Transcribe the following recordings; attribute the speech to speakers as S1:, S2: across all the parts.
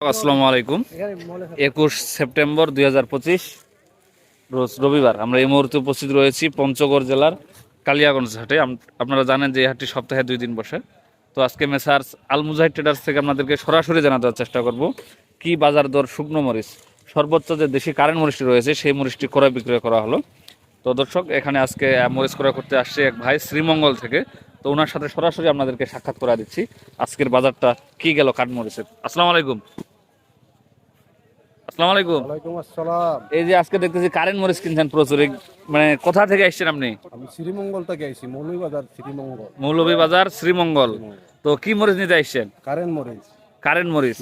S1: আসসালামু আলাইকুম। একুশ সেপ্টেম্বর দুই হাজার পঁচিশ রোজ রবিবার আমরা এই মুহূর্তে উপস্থিত রয়েছি পঞ্চগড় জেলার কালিয়াগঞ্জ হাটে। আপনারা জানেন যে এই হাটটি সপ্তাহে দুই দিন বসে। তো আজকে মেসার্স আল মুজাহিদ ট্রেডার্স থেকে আপনাদেরকে সরাসরি জানাতে দেওয়ার চেষ্টা করব কি বাজার দর শুকনো মরিচ সর্বোচ্চ যে দেশি কারেন্ট মরিচটি রয়েছে সেই মরিচটি ক্রয় বিক্রয় করা হলো। তো দর্শক এখানে আজকে মরিচ ক্রয় করতে আসছে এক ভাই শ্রীমঙ্গল থেকে। তো ওনার সাথে সরাসরি আপনাদেরকে সাক্ষাৎ করা দিচ্ছি। আজকের বাজারটা কি গেল কাঠমরিচের আসসালামু আলাইকুম। আসসালামু আলাইকুম।
S2: ওয়ালাইকুম আসসালাম।
S1: এই যে আজকে দেখতেছি কারেন্ট মরিচ কিনছেন প্রচুর। মানে কোথা থেকে আসছেন আপনি?
S2: আমি শ্রীমঙ্গল থেকে আইছি মৌলভীবাজার শ্রীমঙ্গল।
S1: মৌলভীবাজার শ্রীমঙ্গল। তো কি মরিচ নিতে আসছেন?
S2: কারেন্ট মরিচ।
S1: কারেন্ট মরিচ।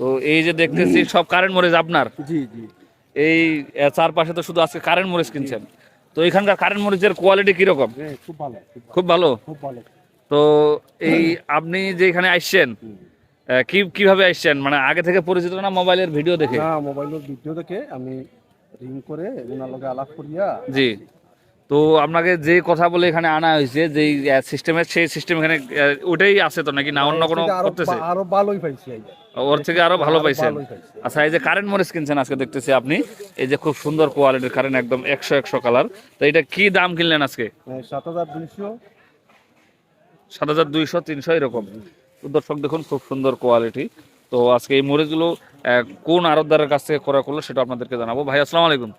S1: তো এই যে দেখতেছি সব কারেন্ট মরিচ আপনার?
S2: জি জি।
S1: এই চারপাশে তো শুধু আজকে কারেন্ট মরিচ কিনছেন। তো এখানকার কারেন্ট মরিচের কোয়ালিটি কীরকম
S2: হ্যাঁ খুব ভালো খুব ভালো,
S1: খুব ভালো? তো এই আপনি যে এখানে আসছেন কি কীভাবে আসছেন? মানে আগে থেকে পরিচিত না মোবাইলের ভিডিও দেখে?
S2: না মোবাইলের ভিডিও দেখে আমি রিং করে ওনার লগে আলাপ করিয়া
S1: জি। তো আপনাকে যে কথা বলে এখানে আনা হয়েছে যে সিস্টেমের সেই সিস্টেম এখানে ওটাই আছে তো নাকি? না অন্য কোনো করতেছে?
S2: আরও ভালোই পাইছি
S1: ওর থেকে আরও ভালো পাইছেন? আচ্ছা এই যে কারেন্ট মরিচ কিনছেন আজকে দেখতেছি আপনি এই যে খুব সুন্দর কোয়ালিটির কারেন্ট একদম একশো একশো কালার তো এটা কি দাম কিনলেন আজকে?
S2: হ্যাঁ, সাত হাজার দুইশো।
S1: সাত হাজার দুইশো তিনশো এরকম। দর্শক দেখুন খুব সুন্দর কোয়ালিটি তো আজকে এই মরিচগুলো কোন আরতদারের কাছ থেকে করা করল সেটা আপনাদেরকে জানাব। ভাই আসসালামু আলাইকুম।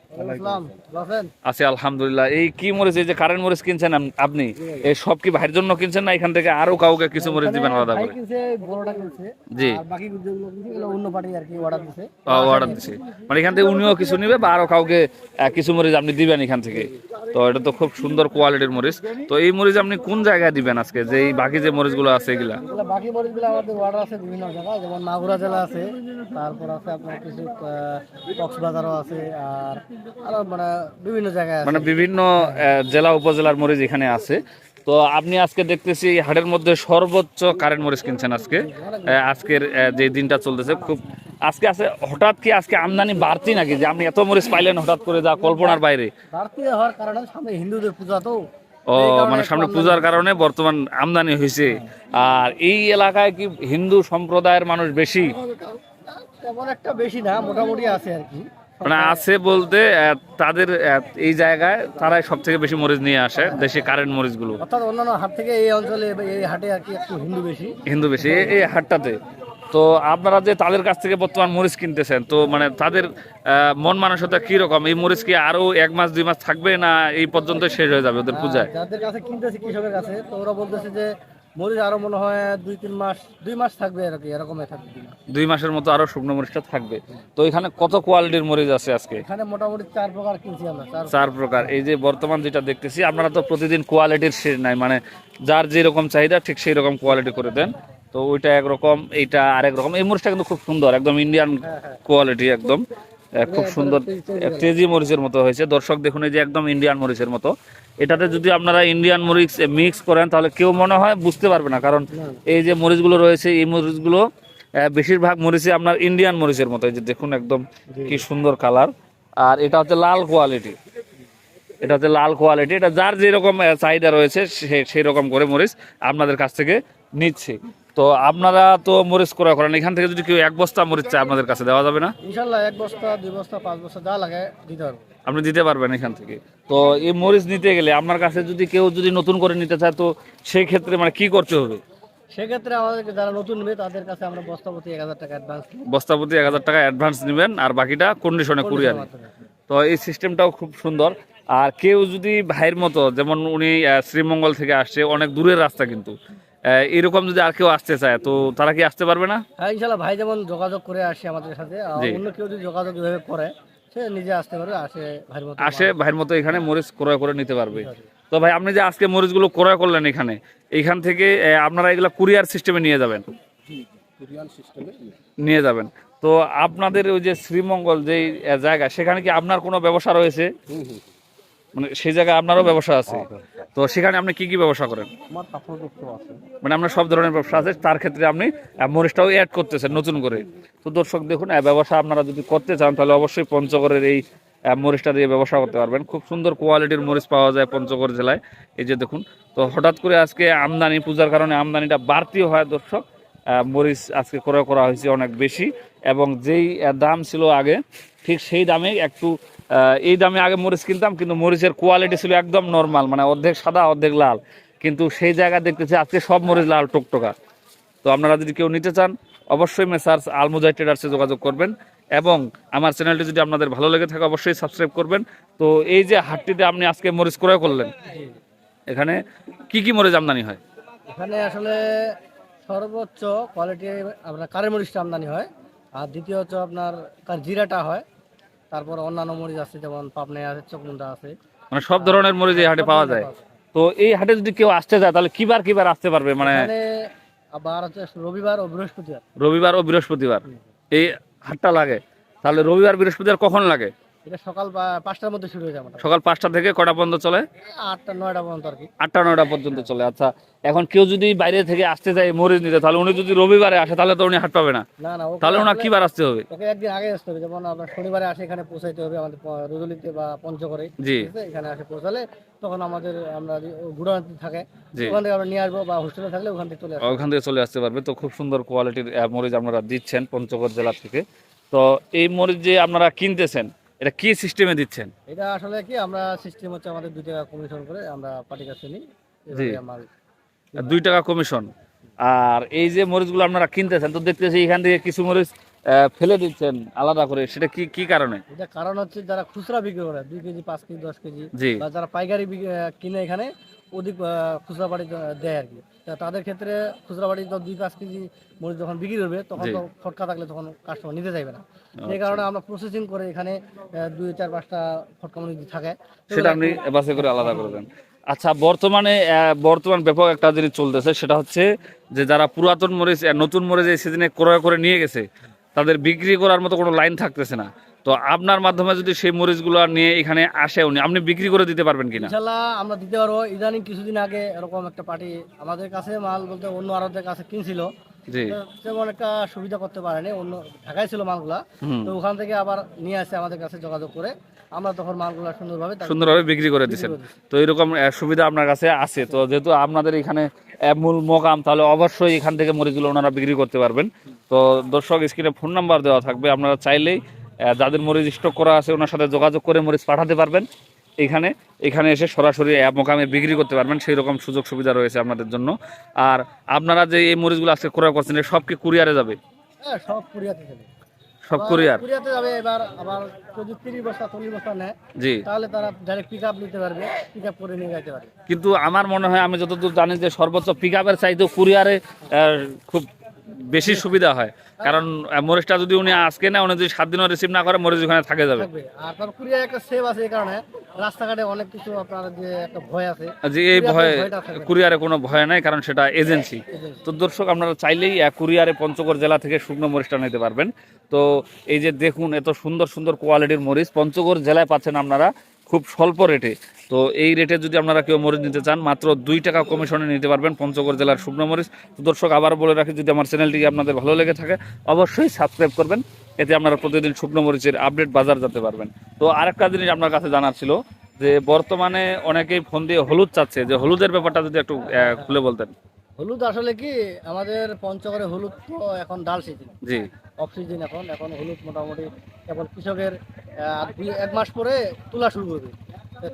S1: আছি আলহামদুলিল্লাহ। এই কি মরিচ এই যে কারেন্ট মরিচ কিনছেন আপনি এই সব কি ভাইয়ের জন্য কিনছেন না এখান থেকে আরও কাউকে কিছু মরিচ দিবেন আলাদা করে? জি। অর্ডার দিছে। মানে এখান থেকে উনিও কিছু নিবে বা আরও কাউকে কিছু মরিচ আপনি দিবেন এখান থেকে। তো এটা তো খুব সুন্দর কোয়ালিটির মরিচ। তো এই মরিচ আপনি কোন জায়গায় দিবেন আজকে? যে এই বাকি যে মরিচগুলো আছে এগুলা?
S3: বাকি মরিচগুলো আমাদের অর্ডার আছে বিভিন্ন জায়গায় যেমন মাগুরা জেলা আছে তারপর আছে আপনার কিছু কক্সবাজারও আছে আর আরও মানে বিভিন্ন জায়গায়
S1: মানে বিভিন্ন জেলা উপজেলার মরিচ এখানে আছে। তো আপনি আজকে দেখতেছি হাটের মধ্যে সর্বোচ্চ কারেন্ট মরিচ কিনছেন আজকে। আজকের যে দিনটা চলতেছে খুব আজকে আছে হঠাৎ কি আজকে আমদানি বাড়তি নাকি? যে আপনি এত মরিচ পাইলেন হঠাৎ করে যা কল্পনার বাইরে।
S3: বাড়তি হওয়ার কারণে সামনে হিন্দুদের পূজা তো।
S1: ও মানে সামনে পূজার কারণে বর্তমান আমদানি হয়েছে আর এই এলাকায় কি হিন্দু সম্প্রদায়ের মানুষ বেশি?
S3: তেমন একটা বেশি না মোটামুটি আছে আর কি।
S1: মানে আছে বলতে তাদের এই জায়গায় তারাই সব থেকে বেশি মরিচ নিয়ে আসে দেশি কারেন্ট মরিচগুলো।
S3: অর্থাৎ অন্যান্য হাট থেকে এই অঞ্চলে এই হাটে আর কি একটু হিন্দু বেশি।
S1: হিন্দু বেশি এই- হাটটাতে। তো আপনারা যে তাদের কাছ থেকে বর্তমান মরিচ কিনতেছেন তো মানে তাদের মন মানসতা কি রকম এই মরিচ কি আরও এক মাস দুই মাস থাকবে না এই পর্যন্ত শেষ হয়ে যাবে ওদের পূজায়?
S3: আর যাদের কাছে কিনতেছি কৃষকের কাছে তো ওরা বলতেছে যে মরিচ আরও মনে হয় দুই তিন মাস দুই মাস থাকবে আর কি এরকমই থাকবে। দুই
S1: মাসের মতো আরও শুকনো মরিচটা থাকবে। তো এখানে কত কোয়ালিটির মরিচ আছে আজকে?
S3: এখানে মোটামুটি চার প্রকার কিনছি আমরা চার
S1: প্রকার। এই যে বর্তমান যেটা দেখতেছি আপনারা তো প্রতিদিন কোয়ালিটির শেষ নাই মানে যার যেরকম চাহিদা ঠিক সেই রকম কোয়ালিটি করে দেন। তো ওইটা একরকম এইটা আরেক রকম। এই মরিচটা কিন্তু খুব সুন্দর একদম ইন্ডিয়ান কোয়ালিটি একদম। খুব সুন্দর তেজি মরিচের মতো হয়েছে। দর্শক দেখুন এই যে একদম ইন্ডিয়ান মরিচের মতো। এটাতে যদি আপনারা ইন্ডিয়ান মরিচ মিক্স করেন তাহলে কেউ মনে হয় বুঝতে পারবে না। কারণ এই যে মরিচগুলো রয়েছে এই মরিচগুলো বেশিরভাগ মরিচে আপনার ইন্ডিয়ান মরিচের মতো। এই যে দেখুন একদম কি সুন্দর কালার আর এটা হচ্ছে লাল কোয়ালিটি এটা হচ্ছে লাল কোয়ালিটি এটা যার যেরকম চাহিদা রয়েছে সে- সেই রকম করে মরিচ আপনাদের কাছ থেকে নিচ্ছে। তো আপনারা তো মরিচ ক্রয় করেন এখান থেকে যদি কেউ এক বস্তা মরিচ চায় আপনাদের কাছে দেওয়া যাবে না?
S3: ইনশাল্লাহ এক বস্তা দুই বস্তা পাঁচ বস্তা যা লাগে দিতে পারব।
S1: আপনি দিতে পারবেন এখান থেকে। তো এই মরিচ নিতে গেলে আপনার কাছে যদি কেউ যদি নতুন করে নিতে চায় তো সেই ক্ষেত্রে মানে কি করতে হবে?
S3: সেক্ষেত্রে আমাদেরকে যারা নতুন নেবে তাদের কাছে আমরা বস্তা প্রতি এক হাজার টাকা অ্যাডভান্স
S1: বস্তা এক হাজার টাকা অ্যাডভান্স নেবেন আর বাকিটা কন্ডিশনে কুরিয়ার তো এই সিস্টেমটাও খুব সুন্দর। আর কেউ যদি ভাইয়ের মতো যেমন উনি শ্রীমঙ্গল থেকে আসছে অনেক দূরের রাস্তা কিন্তু। এরকম যদি আর কেউ আসতে চায় তো তারা কি আসতে পারবে না?
S3: হ্যাঁ ইনশাল্লাহ ভাই যেমন যোগাযোগ করে আসে আমাদের সাথে অন্য কেউ যদি যোগাযোগ করে সে নিজে আসতে পারবে আসে ভাইয়ের মতো
S1: আসে ভাইয়ের মতো এখানে মরিচ ক্রয় করে নিতে পারবে। তো ভাই আপনি যে আজকে মরিচগুলো ক্রয় করলেন এখানে এখান থেকে আপনারা এগুলো কুরিয়ার সিস্টেমে নিয়ে যাবেন? নিয়ে যাবেন। তো আপনাদের ওই যে শ্রীমঙ্গল যে জায়গা সেখানে কি আপনার কোনো ব্যবসা রয়েছে? মানে সেই জায়গায় আপনারও ব্যবসা আছে? তো সেখানে আপনি কি কি ব্যবসা করেন?
S2: আমার কাপড় দোকান আছে।
S1: মানে আপনার সব ধরনের ব্যবসা আছে তার ক্ষেত্রে আপনি মরিচটাও অ্যাড করতেছেন নতুন করে। তো দর্শক দেখুন ব্যবসা আপনারা যদি করতে চান তাহলে অবশ্যই পঞ্চগড়ের এই মরিচটা দিয়ে ব্যবসা করতে পারবেন। খুব সুন্দর কোয়ালিটির মরিচ পাওয়া যায় পঞ্চগড় জেলায়। এই যে দেখুন তো হঠাৎ করে আজকে আমদানি পূজার কারণে আমদানিটা বাড়তিও হয় দর্শক। মরিচ আজকে ক্রয় করা হয়েছে অনেক বেশি এবং যেই দাম ছিল আগে ঠিক সেই দামে একটু এই দামে আগে মরিচ কিনতাম, কিন্তু মরিচের কোয়ালিটি ছিল একদম নর্মাল মানে অর্ধেক সাদা, অর্ধেক লাল। কিন্তু সেই জায়গায় দেখতেছি আজকে সব মরিচ লাল, টুকটোকা। তো আপনারা যদি কেউ নিতে চান, অবশ্যই মেসার্স আলমুজাই ট্রেডার্সে যোগাযোগ করবেন এবং আমার চ্যানেলটি যদি আপনাদের ভালো লেগে থাকে, অবশ্যই সাবস্ক্রাইব করবেন। তো এই যে হাটটিতে আপনি আজকে মরিচ ক্রয় করলেন, এখানে কি কি মরিচ আমদানি হয়?
S3: এখানে আসলে সর্বোচ্চ কোয়ালিটি আপনার কারের মরিচটা আমদানি হয়, আর দ্বিতীয় হচ্ছে আপনার কার জিরাটা হয়। তারপর অন্যান্য মরিচ আছে যেমন পাবনাই আছে চকমুন্ডা আছে।
S1: মানে সব ধরনের মরিচ এই হাটে পাওয়া যায়। তো এই হাটে যদি কেউ আসতে যায় তাহলে কিবার কিবার আসতে পারবে? মানে
S3: আবার হচ্ছে রবিবার ও বৃহস্পতিবার।
S1: রবিবার ও বৃহস্পতিবার। এই হাটটা লাগে। তাহলে রবিবার বৃহস্পতিবার কখন লাগে?
S3: এটা সকাল পাঁচটার মধ্যে শুরু হয়ে যাবে।
S1: সকাল পাঁচটা থেকে কটা পর্যন্ত চলে?
S3: আটটা নয়টা পর্যন্ত আর কি।
S1: আটটা নয়টা পর্যন্ত চলে আচ্ছা। এখন কেউ যদি বাইরে থেকে আসতে চায় মরিচ নিতে তাহলে উনি যদি রবিবারে আসে তাহলে তো উনি হাট পাবে না।
S3: না না
S1: তাহলে ওনার
S3: আসলে-
S1: কি বার আসতে হবে?
S3: ওকে একদিন আগে আসতে হবে যেমন আপনার শনিবারে আসে এখানে পৌঁছাইতে হবে আমাদের বা পঞ্চগড়ে।
S1: জি।
S3: এখানে আসে পৌঁছালে তখন আমাদের আমরা গুড়ান্তি থাকে ওখান থেকে আমরা নিয়ে আসব বা হোস্টেলে থাকলে ওখান থেকে চলে আসব।
S1: ওখান থেকে চলে আসতে পারবে। তো খুব সুন্দর কোয়ালিটির মরিচ আপনারা দিচ্ছেন পঞ্চগড় জেলা থেকে। তো এই মরিচ যে আপনারা কিনতেছেন এটা কি সিস্টেমে দিচ্ছেন?
S3: এটা আসলে কি আমরা সিস্টেম হচ্ছে আমাদের দুই টাকা কমিশন করে আমরা পার্টি কাছে নিই।
S1: জি।
S3: আমার
S1: দুই টাকা কমিশন আর এই যে মরিচগুলো আপনারা কিনতেছেন তো দেখতেছি এখান থেকে কিছু মরিচ ফেলে দিচ্ছেন আলাদা করে। সেটা কি কি কারণে?
S3: এটা কারণ হচ্ছে যারা খুচরা বিক্রি করে দুই কেজি পাঁচ কেজি দশ কেজি বা যারা পাইকারি কিনে এখানে অধিক খুচরা বাড়ি দেয় আর কি। তাদের ক্ষেত্রে খুচরা বাড়ি দুই পাঁচ কেজি মরিচ যখন বিক্রি করবে তখন তো ফটকা থাকলে তখন কাস্টমার নিতে চাইবে না।
S1: আচ্ছা।
S3: সেই কারণে আমরা প্রসেসিং করে এখানে দুই চার পাঁচটা ফটকা মরিচ থাকে।
S1: সেটা আপনি বাসে করে আলাদা করে দেন। আচ্ছা বর্তমানে বর্তমান ব্যাপক একটা জিনিস চলতেছে সেটা হচ্ছে যে যারা পুরাতন মরিচ নতুন মরিচ এই সিজনে ক্রয় করে নিয়ে গেছে তাদের বিক্রি করার মতো কোনো লাইন থাকতেছে না। তো আপনার মাধ্যমে যদি সেই মরিচগুলো নিয়ে এখানে আসে উনি আপনি বিক্রি করে দিতে পারবেন কিনা?
S3: ইনশাল্লাহ আমরা দিতে পারব। ইদানিং কিছুদিন আগে এরকম একটা পার্টি আমাদের কাছে মাল বলতে অন্য আরদের কাছে কিনছিল।
S1: জি।
S3: একটা সুবিধা করতে পারেনি। অন্য ঢাকায় ছিল মালগুলা। তো ওখান থেকে আবার নিয়ে আসে আমাদের কাছে যোগাযোগ করে। আমরা তখন মালগুলা সুন্দরভাবে তাকে
S1: সুন্দরভাবে বিক্রি করে দিচ্ছেন। তো এরকম সুবিধা আপনার কাছে আছে। তো যেহেতু আপনাদের এখানে মূল মোকাম তাহলে অবশ্যই এখান থেকে মরিচগুলো ওনারা বিক্রি করতে পারবেন। তো দর্শক স্ক্রিনে ফোন নাম্বার দেওয়া থাকবে। আপনারা চাইলেই যাদের মরিচ স্টক করা আছে ওনার সাথে যোগাযোগ করে মরিচ পাঠাতে পারবেন। এখানে এখানে এসে সরাসরি মোকামে বিক্রি করতে পারবেন। সেই রকম সুযোগ সুবিধা রয়েছে আপনাদের জন্য। আর আপনারা যে এই মরিচগুলো আজকে ক্রয় করছেন এ সব কি কুরিয়ারে যাবে?
S3: হ্যাঁ সব কুরিয়াতে যাবে।
S1: সব কুরিয়ার?
S3: কুরিয়াতে যাবে এবার আবার যদি তিরিশ বস্তা চল্লিশ বস্তা নেয়
S1: জি।
S3: তাহলে তারা ডাইরেক্ট পিক নিতে পারবে পিক করে নিয়ে যেতে পারবে।
S1: কিন্তু আমার মনে হয় আমি যতদূর জানি যে সর্বোচ্চ পিক আপের চাইতেও কুরিয়ারে খুব বেশি সুবিধা হয়। কারণ মরিচটা যদি উনি আজকে না উনি যদি সাত দিনও রিসিভ না করে মরিচ ওখানে থাকে যাবে।
S3: আর তার কুরিয়ার একটা সেভ আছে এই কারণে। রাস্তাঘাটে অনেক কিছু আপনার যে একটা ভয় আছে
S1: যে এই ভয়ে। কুরিয়ারে কোনো ভয় নাই কারণ সেটা এজেন্সি
S3: Agency।
S1: তো দর্শক আপনারা চাইলেই কুরিয়ারে পঞ্চগড় জেলা থেকে শুকনো মরিচটা নিতে পারবেন। তো এই যে দেখুন এত সুন্দর সুন্দর কোয়ালিটির মরিচ পঞ্চগড় জেলায় পাচ্ছেন আপনারা। খুব স্বল্প রেটে তো এই রেটে যদি আপনারা কেউ মরিচ নিতে চান মাত্র দুই টাকা কমিশনে নিতে পারবেন পঞ্চগড় জেলার শুকনো মরিচ। তো দর্শক আবার বলে রাখি যদি আমার চ্যানেলটি আপনাদের ভালো লেগে থাকে অবশ্যই সাবস্ক্রাইব করবেন। এতে আপনারা প্রতিদিন শুকনো মরিচের আপডেট বাজার জানতে পারবেন। তো আরেকটা জিনিস আপনার কাছে জানার ছিল যে বর্তমানে অনেকেই ফোন দিয়ে হলুদ চাচ্ছে। যে হলুদের ব্যাপারটা যদি একটু খুলে বলতেন।
S3: হলুদ আসলে কি আমাদের পঞ্চগড়ে হলুদ তো এখন ডাল সিজন
S1: জি।
S3: অফ সিজন এখন এখন হলুদ মোটামুটি কেবল কৃষকের এক মাস পরে তোলা শুরু করবে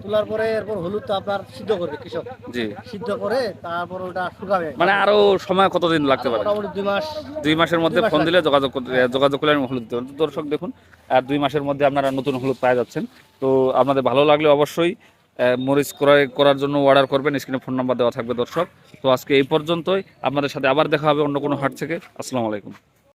S3: তোলার পরে এরপর হলুদ তো আপনার সিদ্ধ করবে কৃষক।
S1: জি।
S3: সিদ্ধ করে তারপর ওটা শুকাবে।
S1: মানে আরও সময় কতদিন লাগতে পারে?
S3: মোটামুটি দুই মাস।
S1: দুই মাসের মধ্যে ফোন দিলে যোগাযোগ যোগাযোগ করলে আমি হলুদ দর্শক দেখুন আর দুই মাসের মধ্যে আপনারা নতুন হলুদ পাওয়া যাচ্ছেন। তো আপনাদের ভালো লাগলে অবশ্যই মরিচ ক্রয় করার জন্য অর্ডার করবেন। স্ক্রিনে ফোন নাম্বার দেওয়া থাকবে দর্শক। তো আজকে এই পর্যন্তই। আপনাদের সাথে আবার দেখা হবে অন্য কোনো হাট থেকে। আসসালামু আলাইকুম।